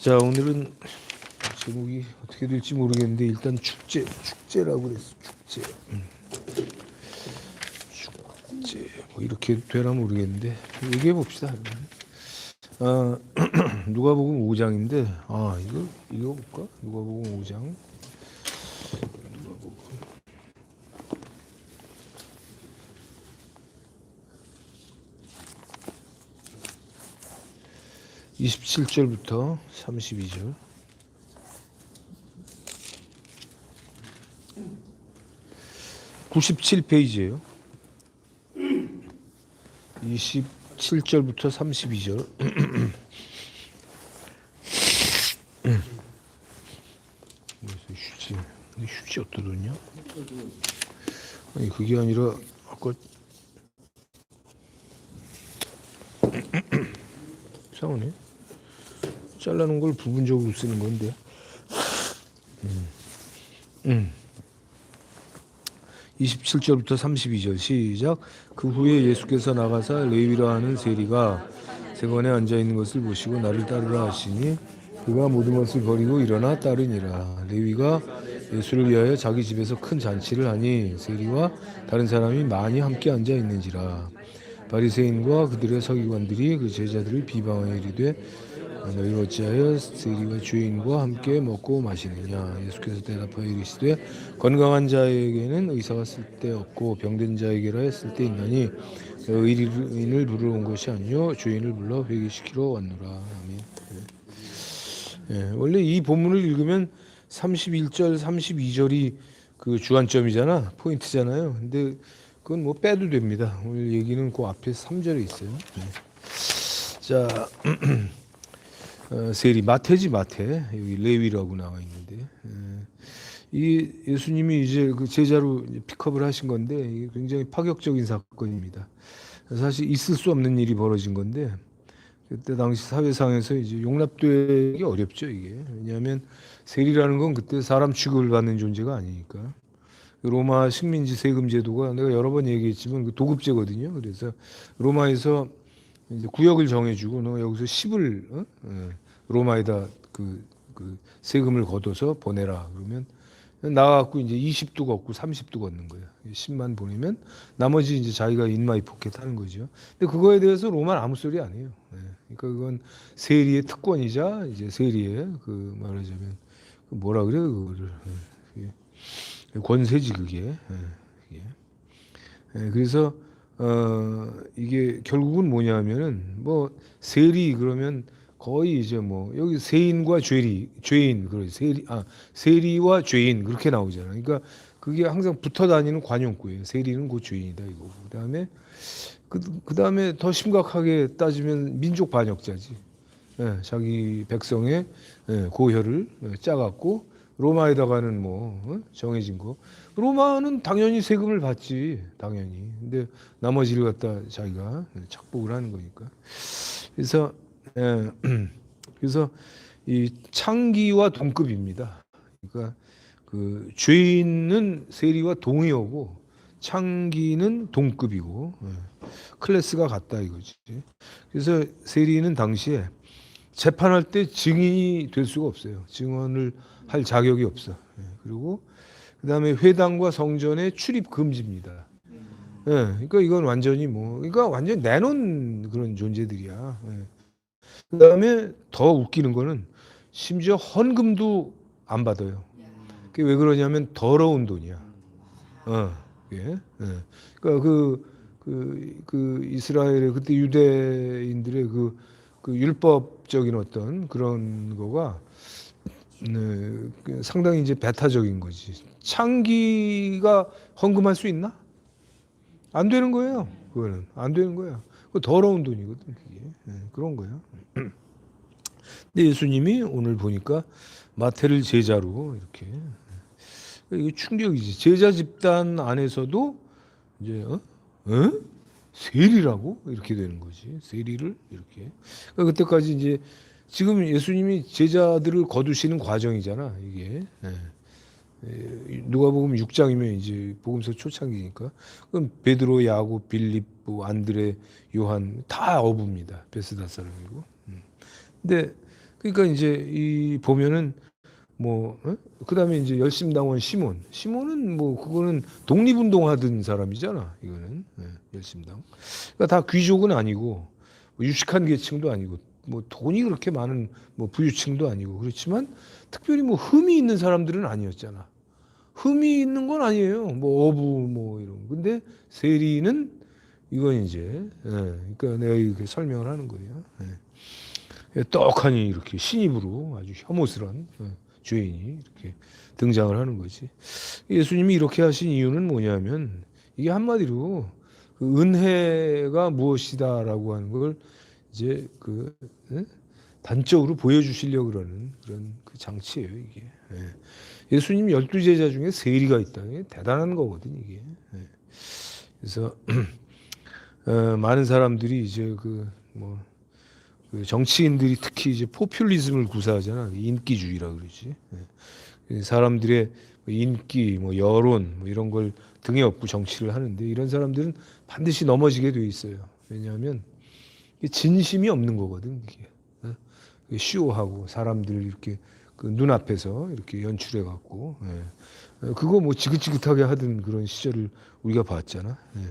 자 오늘은 제목이 어떻게 될지 모르겠는데 일단 축제 축제라고 그랬어 축제. 음. 축제. 뭐 이렇게 되나 모르겠는데 얘기해 봅시다. 아 누가복음 5장인데 아 이거 이거 볼까? 누가복음 5장 누가복음 27절부터 32절. (97 페이지예요) (27절부터 32절) 그래서 휴지 휴지 뒀냐? 아니 그게 아니라 아까 이상하네 잘라놓은 걸 부분적으로 쓰는 건데. 음. 음. 27절부터 32절 시작. 그 후에 예수께서 나가사 레위라 하는 세리가 세관에 앉아 있는 것을 보시고 나를 따르라 하시니 그가 모든 것을 버리고 일어나 따르니라. 레위가 예수를 위하여 자기 집에서 큰 잔치를 하니 세리와 다른 사람이 많이 함께 앉아 있는지라. 바리새인과 그들의 서기관들이 그 제자들을 비방하여 이르되 너희 어찌하여 세리와 죄인과 함께 먹고 마시느냐? 예수께서 대답하여 이르시되 건강한 자에게는 의사가 쓸데없고 병든 자에게라 쓸데 있나니 의인을 부르러 온 것이 아니요 죄인을 불러 회개시키러 왔노라. 아멘. 예, 원래 이 본문을 읽으면 31절 32절이 그 주안점이잖아 포인트잖아요. 근데 그건 뭐 빼도 됩니다. 오늘 얘기는 그 앞에 3절에 있어요. 네. 자 어, 세리 마태지 마태 여기 레위라고 나와 있는데 에, 이 예수님이 이제 그 제자로 픽업을 하신 건데 굉장히 파격적인 사건입니다. 사실 있을 수 없는 일이 벌어진 건데 그때 당시 사회상에서 이제 용납되기 어렵죠 이게 왜냐하면 세리라는 건 그때 사람 취급을 받는 존재가 아니니까 로마 식민지 세금 제도가 내가 여러 번 얘기했지만 그 도급제거든요. 그래서 로마에서 이제 구역을 정해주고 너 여기서 10을 어? 예, 로마에다 그, 그 세금을 걷어서 보내라 그러면 나와갖고 이제 20도 걷고 30도 걷는 거예요. 10만 보내면 나머지 이제 자기가 인마이 포켓 하는 거죠. 근데 그거에 대해서 로마는 아무 소리 안 해요. 예, 그러니까 그건 세리의 특권이자 이제 세리의 그 말하자면 그 뭐라 그래 요 그거를 예, 권세지 그게. 예, 이게. 예, 그래서 어 이게 결국은 뭐냐면은 뭐 세리 그러면 거의 이제 뭐 여기 세인과 죄리 죄인 그러 세리 아 세리와 죄인 그렇게 나오잖아요. 그러니까 그게 항상 붙어 다니는 관용구예요. 세리는 그 죄인이다 이거. 그다음에 그 그다음에 더 심각하게 따지면 민족 반역자지. 예, 자기 백성의 예, 고혈을 예, 짜갖고 로마에다가는 뭐 어? 정해진 거. 로마는 당연히 세금을 받지 당연히. 근데 나머지를 갖다 자기가 착복을 하는 거니까. 그래서 예, 그래서 이 창기와 동급입니다. 그러니까 그 죄인은 세리와 동의어고 창기는 동급이고 예, 클래스가 같다 이거지. 그래서 세리는 당시에 재판할 때 증인이 될 수가 없어요. 증언을 할 자격이 없어. 예, 그리고 그 다음에 회당과 성전에 출입 금지입니다. 예, 그러니까 이건 완전히 뭐, 그러니까 완전 내놓은 그런 존재들이야. 예. 그 다음에 더 웃기는 거는 심지어 헌금도 안 받아요. 그게 왜 그러냐면 더러운 돈이야. 어, 예, 예. 그러니까 그, 그, 그 이스라엘의 그때 유대인들의 그, 그 율법적인 어떤 그런 거가 네, 그 상당히 이제 배타적인 거지. 창기가 헌금할 수 있나? 안 되는 거예요. 그거는 안 되는. 그 더러운 돈이거든. 그게 네, 그런 거예요. 근데 예수님이 오늘 보니까 마태를 제자로 이렇게 이게 충격이지. 제자 집단 안에서도 이제 어? 어? 세리라고 이렇게 되는 거지. 세리를 이렇게. 그러니까 그때까지 이제 지금 예수님이 제자들을 거두시는 과정이잖아 이게. 예. 예, 누가복음 6장이면 이제 복음서 초창기니까 그럼 베드로, 야고, 빌립, 뭐 안드레, 요한 다 어부입니다. 베스다 사람이고. 음. 근데 그러니까 이제 이 보면은 뭐 어? 그다음에 이제 열심당원 시몬 시몬은 뭐 그거는 독립운동 하던 사람이잖아 이거는 예, 열심당 그러니까 다 귀족은 아니고 뭐 유식한 계층도 아니고 뭐 돈이 그렇게 많은 뭐 부유층도 아니고 그렇지만 특별히 뭐 흠이 있는 사람들은 아니었잖아 흠이 있는 건 아니에요 뭐 어부 뭐 이런 근데 세리는 이건 이제 예, 그러니까 내가 이렇게 설명을 하는 거예요 예. 떡하니 이렇게 신입으로 아주 혐오스런 어, 죄인이 이렇게 등장을 하는 거지. 예수님이 이렇게 하신 이유는 뭐냐면 이게 한마디로 그 은혜가 무엇이다라고 하는 걸 이제 그 예? 단적으로 보여주시려 그러는 그런 그 장치예요 이게. 예. 예수님 열두 제자 중에 세리가 있다. 대단한 거거든 이게. 예. 그래서 어, 많은 사람들이 이제 그뭐 그 정치인들이 특히 이제 포퓰리즘을 구사하잖아. 인기주의라 그러지. 예. 사람들의 인기, 뭐 여론, 뭐 이런 걸 등에 업고 정치를 하는데 이런 사람들은 반드시 넘어지게 돼 있어요. 왜냐하면 진심이 없는 거거든. 이게 예. 이게 쇼하고 사람들 이렇게 그 눈앞에서 이렇게 연출해 갖고 예. 어, 그거 뭐 지긋지긋하게 하던 그런 시절을 우리가 봤잖아. 예.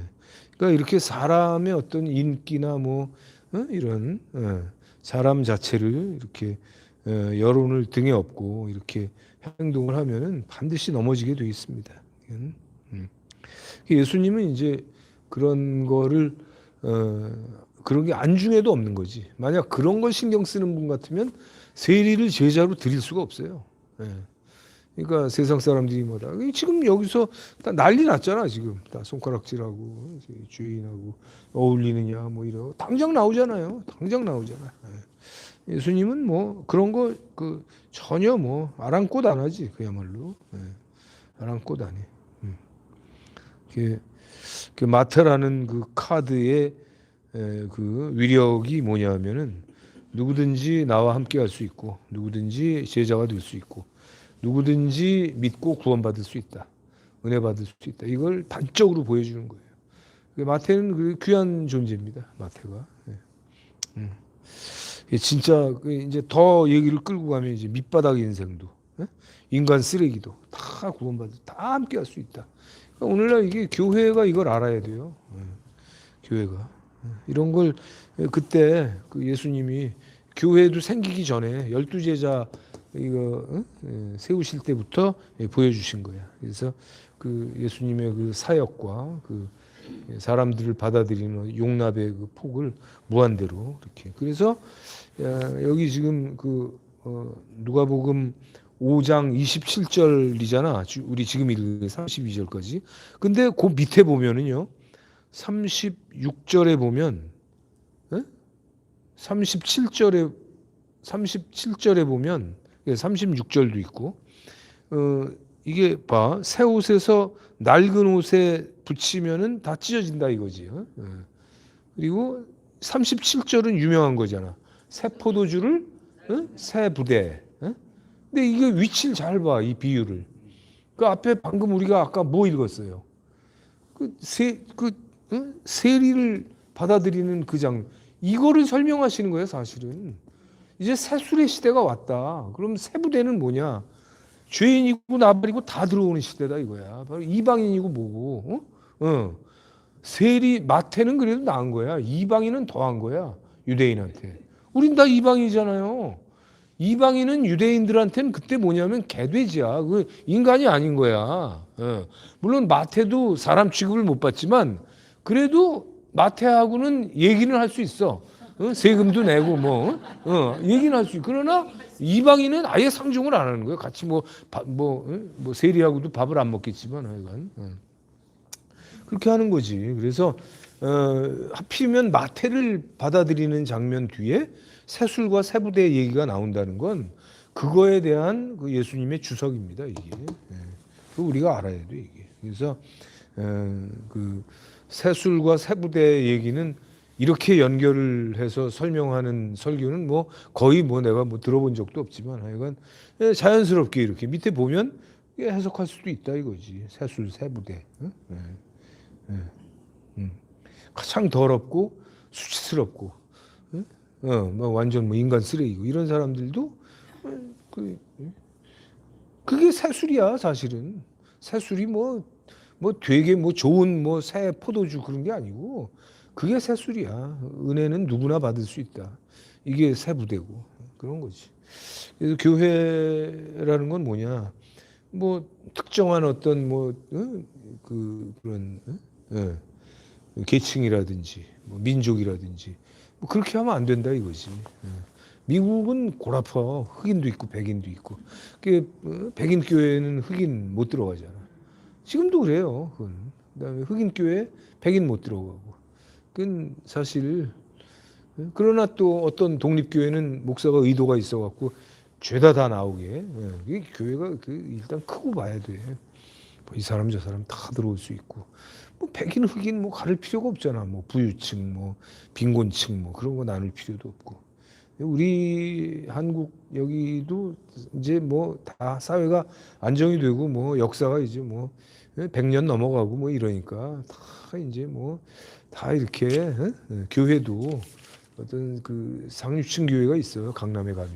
그러니까 이렇게 사람의 어떤 인기나 뭐 어? 이런 어, 사람 자체를 이렇게 어, 여론을 등에 업고 이렇게 행동을 하면은 반드시 넘어지게 돼 있습니다. 이건, 음. 예수님은 이제 그런 거를 어, 그런 게 안중에도 없는 거지. 만약 그런 걸 신경 쓰는 분 같으면 세리를 제자로 드릴 수가 없어요. 예. 그러니까 세상 사람들이 뭐다. 지금 여기서 다 난리 났잖아 지금 다 손가락질하고 주인하고 어울리느냐 뭐 이러 당장 나오잖아요. 당장 나오잖아. 예. 예수님은 뭐 그런 거 그 전혀 뭐 아랑곳 안 하지 그야말로 예. 아랑곳 안 해. 음. 그, 그 마태라는 그 카드의 에, 그 위력이 뭐냐면은 누구든지 나와 함께 할 수 있고 누구든지 제자가 될 수 있고 누구든지 믿고 구원받을 수 있다. 은혜 받을 수 있다. 이걸 단적으로 보여주는 거예요. 마태는 그 귀한 존재입니다. 마태가. 예. 음. 진짜 그 이제 더 얘기를 끌고 가면 이제 밑바닥 인생도 예? 인간 쓰레기도 다 구원받을 다 함께 할 수 있다. 그러니까 오늘날 이게 교회가 이걸 알아야 돼요. 예. 교회가 이런 걸 그때 그 예수님이 교회도 생기기 전에 열두 제자 이거 어? 예, 세우실 때부터 예, 보여주신 거야. 그래서 그 예수님의 그 사역과 그 사람들을 받아들이는 용납의 그 폭을 무한대로 이렇게. 그래서 야, 여기 지금 그 어, 누가복음 5장 27절이잖아. 우리 지금 읽은 32절까지. 근데 그 밑에 보면은요. 36절에 보면 에? 37절에 37절에 보면 36절도 있고 어 이게 봐. 새 옷에서 낡은 옷에 붙이면은 다 찢어진다 이거지. 어? 어. 그리고 37절은 유명한 거잖아. 새 포도주를 어? 새 부대. 어? 근데 이게 위치를 잘 봐. 이 비유를. 그 앞에 방금 우리가 아까 뭐 읽었어요? 그 세그 어? 세리를 받아들이는 그 장. 이거를 설명하시는 거예요, 사실은. 이제 새술의 시대가 왔다. 그럼 세부대는 뭐냐? 죄인이고 나발이고 다 들어오는 시대다 이거야. 바로 이방인이고 뭐고. 어? 어. 세리 마태는 그래도 나은 거야. 이방인은 더한 거야. 유대인한테. 우린 다 이방이잖아요. 이방인은 유대인들한테는 그때 뭐냐면 개돼지야. 그 인간이 아닌 거야. 어. 물론 마태도 사람 취급을 못 받지만 그래도 마태하고는 얘기는 할 수 있어. 어? 세금도 내고 뭐 어? 얘기는 할 수 있고 그러나 이방인은 아예 상종을 안 하는 거예요. 같이 뭐뭐 뭐, 어? 뭐 세리하고도 밥을 안 먹겠지만 하여간 어. 그렇게 하는 거지. 그래서 어, 하필이면 마태를 받아들이는 장면 뒤에 세술과 세부대 얘기가 나온다는 건 그거에 대한 그 예수님의 주석입니다. 이게 예. 그 우리가 알아야 돼 이게. 그래서 어, 그 세술과 세부대 얘기는 이렇게 연결을 해서 설명하는 설교는 뭐 거의 뭐 내가 뭐 들어본 적도 없지만 하여간 예, 자연스럽게 이렇게 밑에 보면 해석할 수도 있다 이거지 세술 세부대 응? 네. 네. 음. 가장 더럽고 수치스럽고 응? 어, 뭐 완전 뭐 인간 쓰레기고 이런 사람들도 어, 그 그게 새술이야 사실은 새술이 뭐 뭐 되게 뭐 좋은 뭐 새 포도주 그런 게 아니고 그게 새 술이야 은혜는 누구나 받을 수 있다 이게 새 부대고 그런 거지 그래서 교회라는 건 뭐냐 뭐 특정한 어떤 뭐그 그런 어? 예. 계층이라든지 뭐 민족이라든지 뭐 그렇게 하면 안 된다 이거지. 예. 미국은 골아파 흑인도 있고 백인도 있고 그 어, 백인 교회는 흑인 못 들어가잖아. 지금도 그래요. 그건. 그다음에 흑인 교회 백인 못 들어가고. 그건 사실 예. 그러나 또 어떤 독립 교회는 목사가 의도가 있어 갖고 죄다 다 나오게. 예. 이 교회가 그 일단 크고 봐야 돼. 뭐이 사람 저 사람 다 들어올 수 있고 뭐 백인 흑인 뭐 가릴 필요가 없잖아 뭐 부유층 뭐 빈곤층 뭐 그런 거 나눌 필요도 없고 우리 한국 여기도 이제 뭐 다 사회가 안정이 되고 뭐 역사가 이제 뭐 100년 넘어가고 뭐 이러니까 다 이제 뭐 다 이렇게 어? 어, 교회도 어떤 그 상류층 교회가 있어요 강남에 가면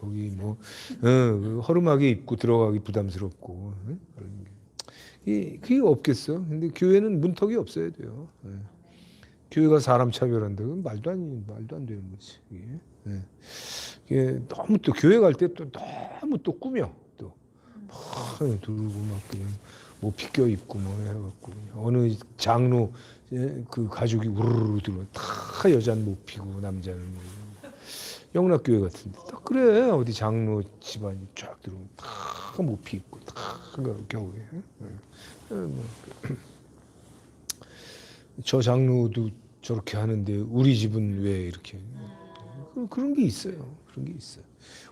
거기 뭐 어, 그 허름하게 입고 들어가기 부담스럽고. 이 그게 없겠어. 근데 교회는 문턱이 없어야 돼요. 예. 교회가 사람 차별한다. 그건 말도 안 말도 안 되는 거지. 이게. 예. 이게 너무 또 교회 갈 때 또 너무 또 꾸며 또 막 들고 막 그냥 뭐 비껴 입고 뭐 해갖고 어느 장로 예, 그 가족이 우르르 들어 다 여자는 못 피고 남자는 뭐. 영락 교회 같은데. 딱 그래. 어디 장로 집안이 쫙 들어오면 다못 피고 다 겨우에. 예. 예, 뭐. 저 장로도 저렇게 하는데 우리 집은 왜 이렇게. 그- 그런 게 있어요. 그런 게 있어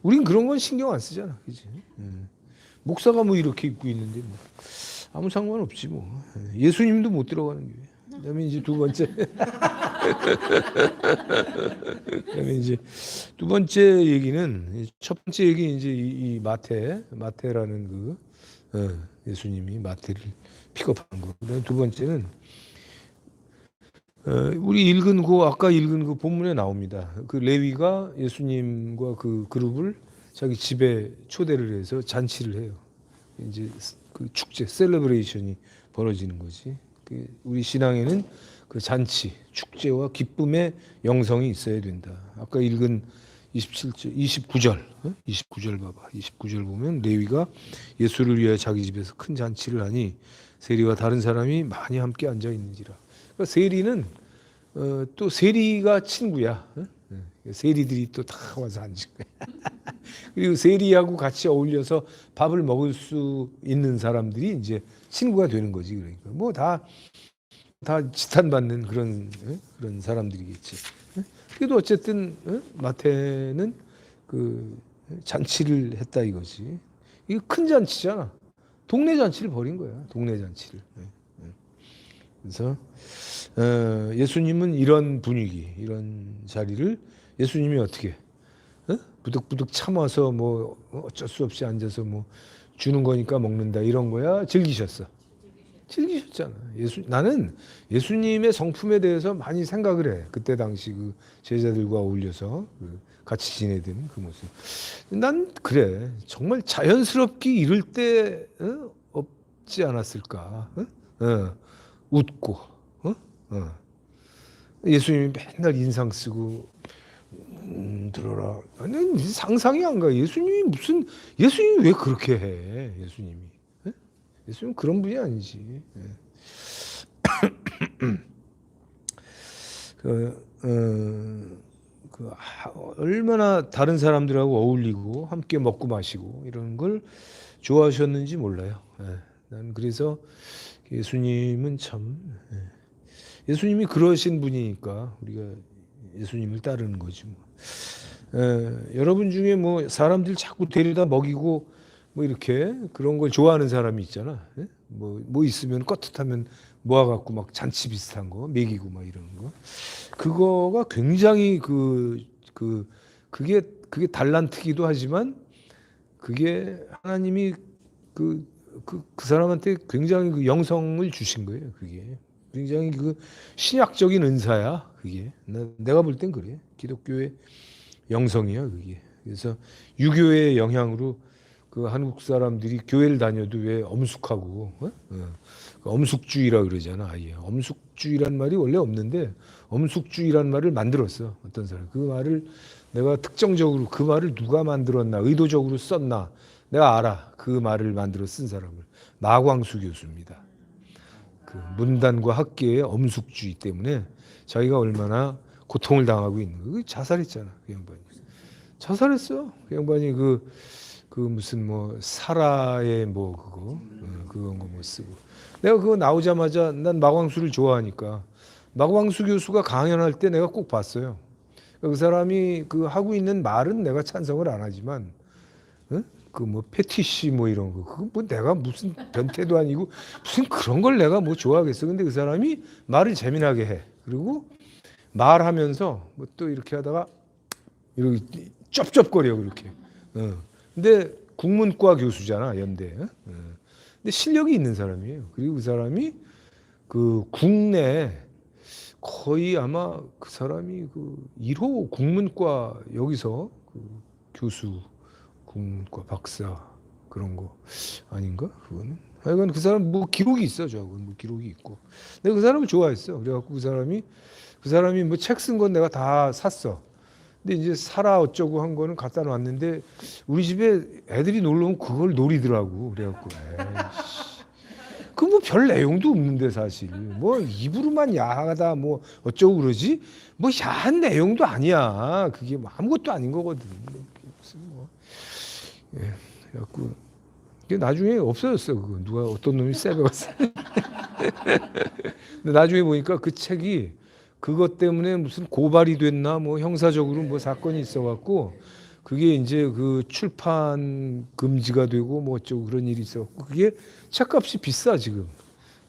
우린 그런 건 신경 안 쓰잖아. 그지? 예. 목사가 뭐 이렇게 입고 있는데 뭐 아무 상관없지 뭐 예. 예수님도 못 들어가는 교회 그다음에 이제 두 번째 그다음에 이제 두 번째 얘기는 첫 번째 얘기 이제 이, 이 마태 마태라는 그 어, 예수님이 마태를 픽업한 거. 그다음 두 번째는 어, 우리 읽은 그 아까 읽은 그 본문에 나옵니다. 그 레위가 예수님과 그 그룹을 자기 집에 초대를 해서 잔치를 해요. 이제 그 축제 셀러브레이션이 벌어지는 거지. 그 우리 신앙에는 그 잔치, 축제와 기쁨의 영성이 있어야 된다. 아까 읽은 27절, 29절, 어? 29절 봐봐. 29절 보면 레위가 예수를 위하여 자기 집에서 큰 잔치를 하니 세리와 다른 사람이 많이 함께 앉아 있는지라. 그러니까 세리는 어, 또 세리가 친구야. 어? 어, 세리들이 또 다 와서 앉은 거야. 그리고 세리하고 같이 어울려서 밥을 먹을 수 있는 사람들이 이제 친구가 되는 거지. 그러니까 뭐 다 다 지탄받는 그런 어? 그런 사람들이겠지. 어? 그래도 어쨌든 어? 마태는 그 잔치를 했다 이거지. 이거 큰 잔치잖아. 동네 잔치를 벌인 거야. 동네 잔치를. 그래서 어, 예수님은 이런 분위기, 이런 자리를 예수님이 어떻게 어? 부득부득 참아서 뭐 어쩔 수 없이 앉아서 뭐 주는 거니까 먹는다 이런 거야 즐기셨어. 즐기셨잖아. 예수 나는 예수님의 성품에 대해서 많이 생각을 해. 그때 당시 그 제자들과 어울려서 그 같이 지내던 그 모습. 난 그래. 정말 자연스럽게 이럴 때 어? 없지 않았을까? 어? 어. 웃고, 어? 어. 예수님이 맨날 인상 쓰고 음, 들어라. 아니 상상이 안 가. 예수님이 무슨 예수님이 왜 그렇게 해? 예수님이. 예? 예수님 그런 분이 아니지. 예. 그, 어, 그 하- 얼마나 다른 사람들하고 어울리고 함께 먹고 마시고 이런 걸 좋아하셨는지 몰라요. 예. 난 그래서 예수님은 참 예. 예수님이 그러신 분이니까 우리가 예수님을 따르는 거지 뭐. 예, 여러분 중에 뭐 사람들 자꾸 데려다 먹이고 뭐 이렇게 그런 걸 좋아하는 사람이 있잖아. 예? 뭐, 뭐 있으면 껐듯하면 모아갖고 막 잔치 비슷한 거 먹이고 막 이러는 거. 그거가 굉장히 그, 그, 그게, 그게 달란트기도 하지만 그게 하나님이 그, 그, 그 사람한테 굉장히 그 영성을 주신 거예요. 그게. 굉장히 그 신약적인 은사야 그게. 나, 내가 볼 땐 그래. 기독교의 영성이야 그게. 그래서 유교의 영향으로 그 한국 사람들이 교회를 다녀도 왜 엄숙하고 어? 어. 그 엄숙주의라 그러잖아 아예 엄숙주의란 말이 원래 없는데 엄숙주의란 말을 만들었어 어떤 사람 그 말을 내가 특정적으로 그 말을 누가 만들었나 의도적으로 썼나 내가 알아 그 말을 만들어 쓴 사람을 마광수 교수입니다 그 문단과 학계의 엄숙주의 때문에 자기가 얼마나 고통을 당하고 있는 거 자살했잖아 그 양반이. 자살했어 그 양반이 그 그 무슨 뭐 사라의 뭐 그거 어, 그건 거뭐 쓰고. 내가 그거 나오자마자 난 마광수를 좋아하니까 마광수 교수가 강연할 때 내가 꼭 봤어요. 그 사람이 그 하고 있는 말은 내가 찬성을 안 하지만 그 뭐 패티시 뭐 이런 거 그거 뭐 내가 무슨 변태도 아니고 무슨 그런 걸 내가 뭐 좋아하겠어. 근데 그 사람이 말을 재미나게 해. 그리고 말하면서 뭐 또 이렇게 하다가 이렇게 쩝쩝거려 그렇게. 어. 근데 국문과 교수잖아 연대. 어? 근데 실력이 있는 사람이에요. 그리고 그 사람이 그 국내 거의 아마 그 사람이 그 1호 국문과 여기서 그 교수 국문과 박사 그런 거 아닌가? 그거는? 하여간 그 사람 뭐 기록이 있어 저하고는. 뭐 기록이 있고. 내가 그 사람을 좋아했어. 그래갖고 그 사람이 그 사람이 뭐 책 쓴 건 내가 다 샀어. 근데 이제 사라 어쩌고 한 거는 갖다 놨는데 우리 집에 애들이 놀러 오면 그걸 노리더라고. 그래갖고. 그 뭐 별 내용도 없는데 사실. 뭐 입으로만 야하다 뭐 어쩌고 그러지? 뭐 야한 내용도 아니야. 그게 뭐 아무것도 아닌 거거든 예, 그래갖고 이게 나중에 없어졌어 그거. 누가 어떤 놈이 세배갔어. 근데 나중에 보니까 그 책이 그것 때문에 무슨 고발이 됐나 뭐 형사적으로 뭐 사건이 있어갖고 그게 이제 그 출판 금지가 되고 뭐 어쩌고 그런 일이 있어갖고 그게 책값이 비싸 지금.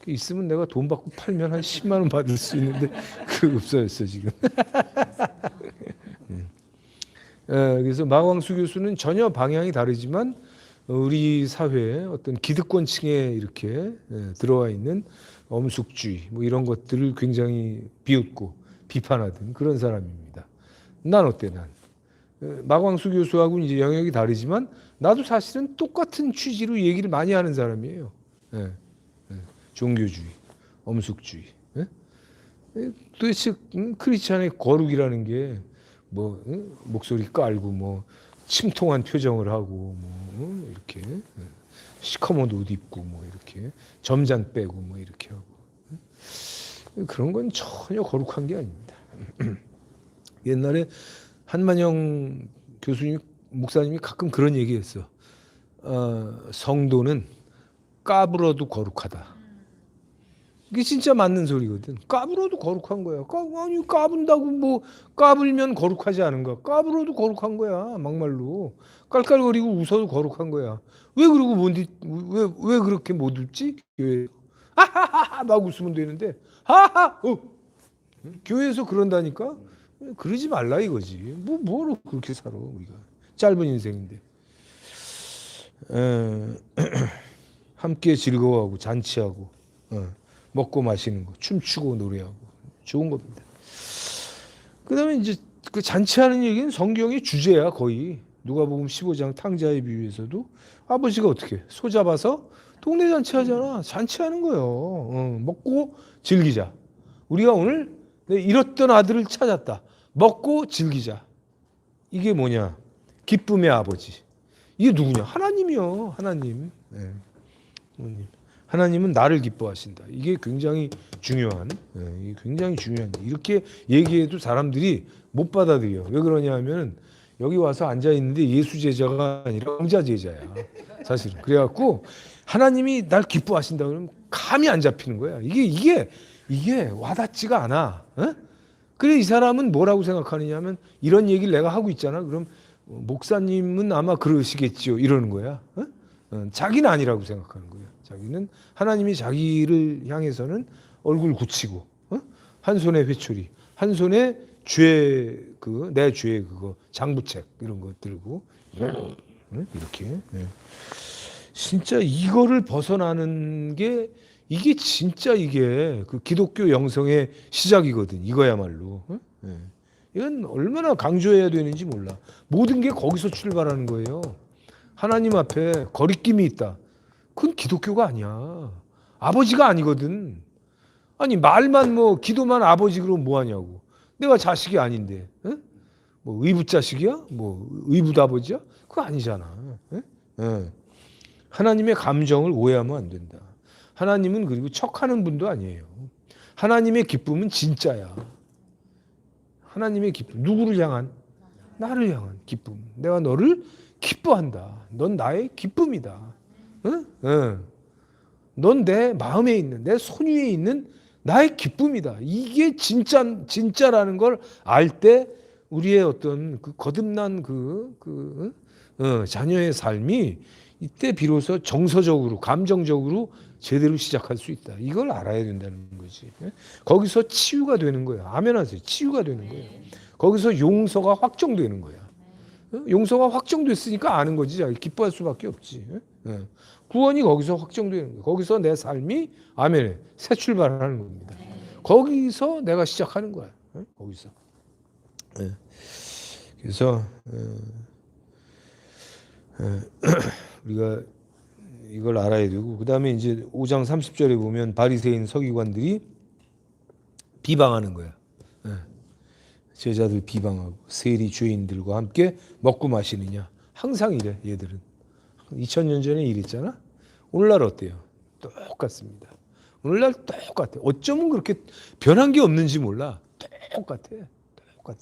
그 있으면 내가 돈 받고 팔면 한 10만 원 받을 수 있는데 그 없어졌어 지금. 예, 그래서 마광수 교수는 전혀 방향이 다르지만 우리 사회의 어떤 기득권층에 이렇게 예, 들어와 있는 엄숙주의 뭐 이런 것들을 굉장히 비웃고 비판하던 그런 사람입니다. 난 어때 난? 예, 마광수 교수하고는 이제 영역이 다르지만 나도 사실은 똑같은 취지로 얘기를 많이 하는 사람이에요. 종교주의, 엄숙주의. 도대체 음, 크리스찬의 거룩이라는 게 뭐 목소리 깔고 뭐 침통한 표정을 하고 뭐 어, 이렇게 예, 시커먼 옷 입고 뭐 이렇게 점장 빼고 뭐 이렇게 하고 예? 그런 건 전혀 거룩한 게 아닙니다. 옛날에 한만영 교수님 목사님이 가끔 그런 얘기했어. 어, 성도는 까불어도 거룩하다. 이게 진짜 맞는 소리거든. 까불어도 거룩한 거야. 까, 아니 까분다고 뭐 까불면 거룩하지 않은가? 까불어도 거룩한 거야. 막말로 깔깔거리고 웃어도 거룩한 거야. 왜 그러고 못왜왜 왜 그렇게 못 웃지? 교회 하하하하 막 웃으면 되는데 하하 어. 교회에서 그런다니까 그러지 말라 이거지. 뭐 뭐로 그렇게 살아 우리가 짧은 인생인데. 에, 함께 즐거워하고 잔치하고. 어. 먹고 마시는 거, 춤추고 노래하고 좋은 겁니다. 그다음에 이제 그 잔치하는 얘기는 성경의 주제야 거의 누가복음 15장 탕자의 비유에서도 아버지가 어떻게 소 잡아서 동네 잔치하잖아 잔치하는 거요. 어, 먹고 즐기자. 우리가 오늘 내 잃었던 아들을 찾았다. 먹고 즐기자. 이게 뭐냐? 기쁨의 아버지. 이게 누구냐? 하나님이요. 하나님. 네. 하나님은 나를 기뻐하신다. 이게 굉장히 중요한, 예, 굉장히 중요한. 이렇게 얘기해도 사람들이 못 받아들여. 왜 그러냐 하면 여기 와서 앉아 있는데 예수 제자가 아니라 공자 제자야. 사실 그래갖고 하나님이 날 기뻐하신다 그러면 감이 안 잡히는 거야. 이게 이게 이게 와닿지가 않아. 어? 그래 이 사람은 뭐라고 생각하느냐면 이런 얘기를 내가 하고 있잖아. 그럼 목사님은 아마 그러시겠죠. 이러는 거야. 어? 어, 자기는 아니라고 생각하는 거야. 자기는 하나님이 자기를 향해서는 얼굴 굳히고 어? 한 손에 회초리, 한 손에 죄 그 내 죄 그거 장부책 이런 거 들고 어? 이렇게 예. 진짜 이거를 벗어나는 게 이게 진짜 이게 그 기독교 영성의 시작이거든. 이거야말로. 어? 예. 이건 얼마나 강조해야 되는지 몰라. 모든 게 거기서 출발하는 거예요. 하나님 앞에 거리낌이 있다. 그건 기독교가 아니야. 아버지가 아니거든. 아니 말만 뭐 기도만 아버지 그러면 뭐 하냐고. 내가 자식이 아닌데. 어? 뭐 의붓 자식이야? 뭐 의붓 아버지야? 그거 아니잖아. 예? 예. 하나님의 감정을 오해하면 안 된다. 하나님은 그리고 척하는 분도 아니에요. 하나님의 기쁨은 진짜야. 하나님의 기쁨. 누구를 향한? 나를 향한 기쁨. 내가 너를 기뻐한다. 넌 나의 기쁨이다. 응? 응. 넌내 마음에 있는, 내 손 위에 있는 나의 기쁨이다. 이게 진짜, 진짜라는 걸 알 때 우리의 어떤 그 거듭난 그, 그, 어, 자녀의 삶이 이때 비로소 정서적으로, 감정적으로 제대로 시작할 수 있다. 이걸 알아야 된다는 거지. 예? 거기서 치유가 되는 거야. 아멘하세요. 치유가 되는 거예요. 거기서 용서가 확정되는 거야. 어? 용서가 확정됐으니까 아는 거지. 자, 기뻐할 수밖에 없지. 예? 예. 구원이 거기서 확정되는 거예요. 거기서 내 삶이 아멘 새 출발하는 겁니다. 거기서 내가 시작하는 거야. 예? 거기서. 예. 그래서 우리가 이걸 알아야 되고 그다음에 이제 5장 30절에 보면 바리새인 서기관들이 비방하는 거야. 예. 제자들 비방하고 세리 주인들과 함께 먹고 마시느냐. 항상 이래 얘들은. 2000년 전에 이랬잖아. 오늘날 어때요? 똑같습니다. 오늘날 똑같아. 어쩌면 그렇게 변한 게 없는지 몰라. 똑같아. 똑같아.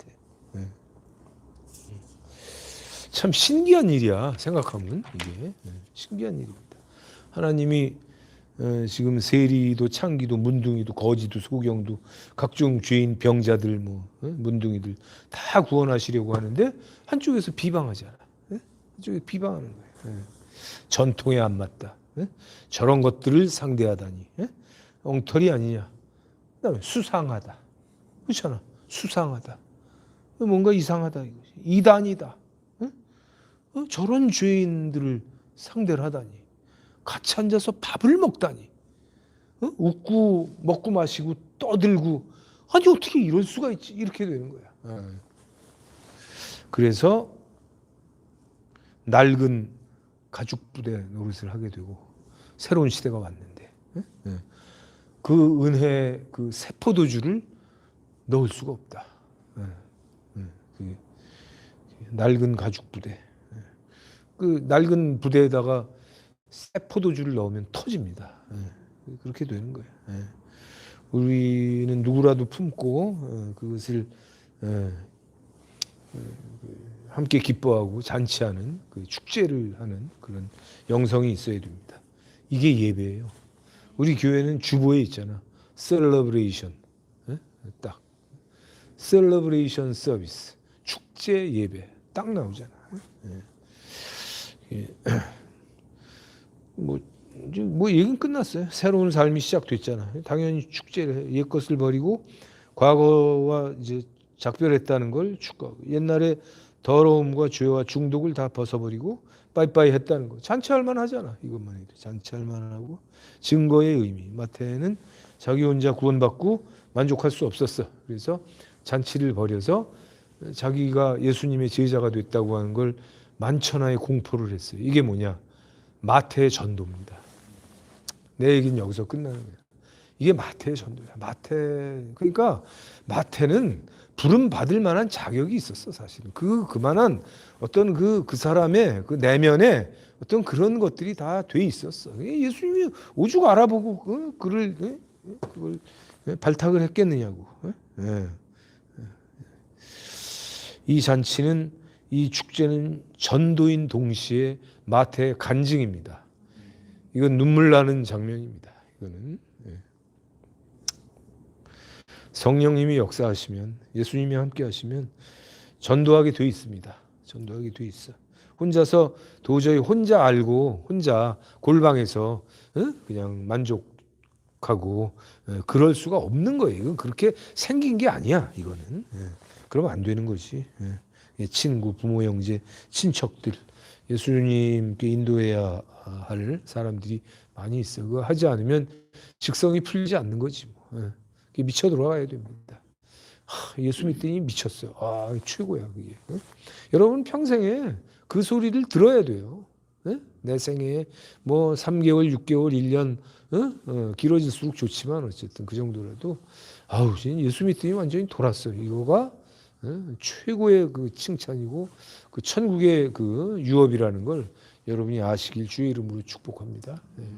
예. 참 신기한 일이야. 생각하면 이게 예. 신기한 일입니다. 하나님이 어, 지금 세리도 창기도 문둥이도 거지도 소경도 각종 죄인 병자들 뭐 어? 문둥이들 다 구원하시려고 하는데 한쪽에서 비방하잖아. 예? 한쪽에 비방하는 거예요. 예. 전통에 안 맞다. 예? 저런 것들을 상대하다니 예? 엉터리 아니냐. 그다음에 수상하다. 그렇잖아. 수상하다. 뭔가 이상하다. 이단이다. 예? 어? 저런 죄인들을 상대를 하다니. 같이 앉아서 밥을 먹다니. 어? 웃고 먹고 마시고 떠들고 아니 어떻게 이럴 수가 있지? 이렇게 되는 거야. 예. 그래서 낡은 가죽 부대 노릇을 하게 되고 새로운 시대가 왔는데 예? 예. 그 은혜 그 세포도주를 넣을 수가 없다. 예. 예. 그게 낡은 가죽 부대. 예. 그 낡은 부대에다가 새 포도주를 넣으면 터집니다. 예, 그렇게 되는 거예요. 예. 우리는 누구라도 품고 어, 그것을 예, 그, 함께 기뻐하고 잔치하는 그 축제를 하는 그런 영성이 있어야 됩니다. 이게 예배예요. 우리 교회는 주보에 있잖아. 셀러브레이션. 예? 딱. 셀러브레이션 서비스. 축제 예배. 딱 나오잖아. 예. 예. 뭐, 이제 뭐 얘기는 끝났어요. 새로운 삶이 시작됐잖아. 당연히 축제를 옛 것을 버리고 과거와 이제 작별했다는 걸 축하하고 옛날에 더러움과 죄와 중독을 다 벗어버리고 빠이빠이 했다는 거. 잔치할 만하잖아. 이것만 해도 잔치할 만하고 증거의 의미. 마태는 자기 혼자 구원받고 만족할 수 없었어. 그래서 잔치를 벌여서 자기가 예수님의 제자가 됐다고 하는 걸 만천하에 공포를 했어요. 이게 뭐냐? 마태의 전도입니다. 내 얘기는 여기서 끝나는 거예요. 이게 마태의 전도야. 마태 그러니까 마태는 부름 받을 만한 자격이 있었어 사실은 그 그만한 어떤 그그 사람의 그 내면에 어떤 그런 것들이 다 돼 있었어. 예수님이 오죽 알아보고 그 그를 그걸 발탁을 했겠느냐고. 예. 이 잔치는 이 축제는 전도인 동시에 마태의 간증입니다. 이건 눈물 나는 장면입니다. 이거는 예. 성령님이 역사하시면 예수님이 함께 하시면 전도하게 돼 있습니다. 전도하게 돼 있어. 혼자서 도저히 혼자 알고 혼자 골방에서 어? 그냥 만족하고 어, 그럴 수가 없는 거예요. 이건 그렇게 생긴 게 아니야. 이거는 예. 그러면 안 되는 거지. 예. 친구, 부모, 형제, 친척들 예수님께 인도해야 할 사람들이 많이 있어. 그거 하지 않으면 직성이 풀리지 않는 거지 뭐. 미쳐 돌아가야 됩니다. 하, 예수 믿더니 미쳤어요. 아 최고야 그게. 예? 여러분 평생에 그 소리를 들어야 돼요. 예? 내 생에 뭐 3개월, 6개월, 1년 어? 어, 길어질수록 좋지만 어쨌든 그 정도라도 아우 예수 믿더니 완전히 돌았어요. 이거가 어? 최고의 그 칭찬이고 그 천국의 그 유업이라는 걸 여러분이 아시길 주의 이름으로 축복합니다. 네.